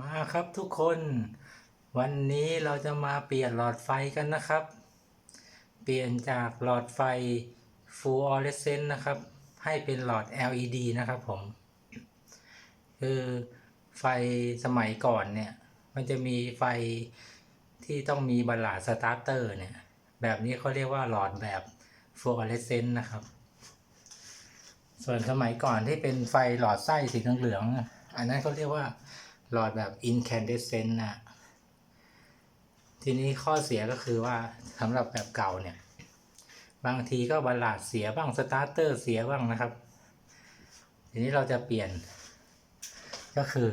มาครับทุกคนวันนี้เราจะมาเปลี่ยนหลอดไฟกันนะครับ เปลี่ยนจากหลอดไฟ fluorescent นะครับ ให้เป็นหลอด LED นะครับผม คือไฟสมัยก่อนเนี่ย มันจะมีไฟที่ต้องมีบัลลาสตาร์เตอร์เนี่ย แบบนี้เขาเรียกว่าหลอดแบบ fluorescent นะครับ ส่วนสมัยก่อนที่เป็นไฟหลอดไส้สีเหลืองๆอะอันนั้นเขาเรียกว่า หลอดแบบ incandescent นะทีนี้ข้อเสียก็คือว่าสำหรับแบบเก่าเนี่ย บางทีก็บัลลาดเสียบ้างสตาร์เตอร์เสียบ้างนะครับ ทีนี้เราจะเปลี่ยน ก็คือ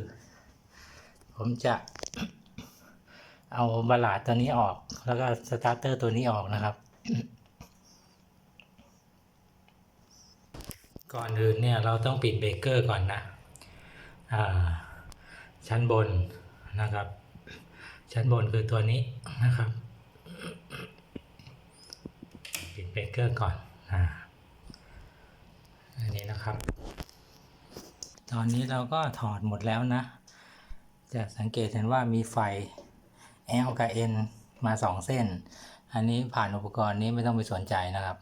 ผมจะเอาบัลลาดตัวนี้ออก แล้วก็สตาร์เตอร์ตัวนี้ออกนะครับ ก่อนอื่นเนี่ยเราต้องปิดเบรกเกอร์ก่อนนะ อ่า ชั้นบนนะครับ ชั้นบนคือตัวนี้นะครับ ปิดเบรกเกอร์ก่อนอ่าอันนี้นะครับ ตอนนี้เราก็ถอดหมดแล้วนะ จะสังเกตเห็นว่ามีไฟ L กับ N มาสองเส้น อันนี้ผ่านอุปกรณ์นี้ไม่ต้องไปสนใจนะครับ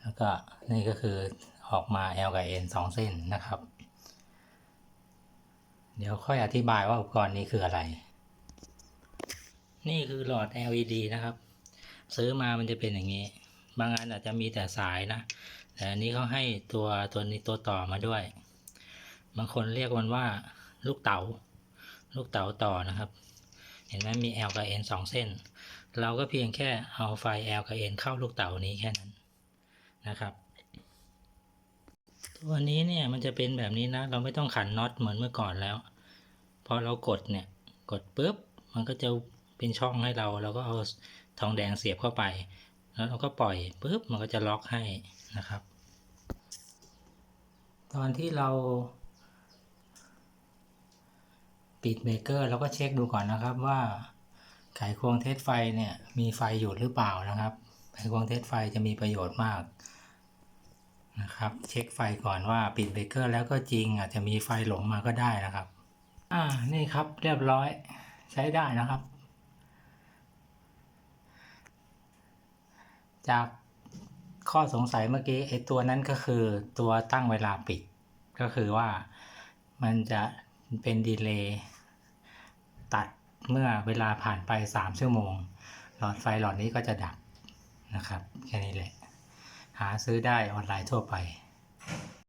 แล้วก็นี่ก็คือออกมา L กับ N สองเส้นนะครับ เดี๋ยวค่อยอธิบายว่าอุปกรณ์นี้คืออะไร นี่คือหลอด LED นะครับ ซื้อมามันจะเป็นอย่างนี้ บางอันอาจจะมีแต่สายนะ แต่อันนี้เขาให้ตัวตัวนี้ตัวต่อมาด้วย บางคนเรียกมันว่าลูกเต๋า ลูกเต๋าต่อนะครับ เห็นไหมมี L กับ N สองเส้น เราก็เพียงแค่เอาไฟ L กับ N เข้าลูกเต๋านี้แค่นั้นนะครับ ตัวนี้เนี่ยมันจะเป็นแบบนี้นะ เราไม่ต้องขันน็อตเหมือนเมื่อก่อนแล้วพอเรากดเนี่ยกดปุ๊บมันก็จะเป็นช่องให้เราเราก็เอาทองแดงเสียบเข้าไป แล้วเราก็ปล่อยปุ๊บมันก็จะล็อกให้นะครับ ตอนที่เราปิดเบรกเกอร์เราก็เช็คดูก่อนนะครับว่าไขควงเทสไฟเนี่ยมีไฟอยู่หรือเปล่านะครับ ไขควงเทสไฟจะมีประโยชน์มาก นะครับ เช็คไฟก่อนว่าปิดเบรกเกอร์แล้วก็จริง อาจจะมีไฟหลงมาก็ได้นะครับ อ่านี่ครับเรียบร้อยใช้ได้นะครับ จากข้อสงสัยเมื่อกี้ไอตัวนั้นก็คือตัวตั้งเวลาปิด ก็คือว่ามันจะเป็นดีเลย์ตัดเมื่อเวลาผ่านไป 3 ชั่วโมง หลอดไฟหลอดนี้ก็จะดับนะครับ แค่นี้แหละ หาซื้อได้ออนไลน์ทั่วไป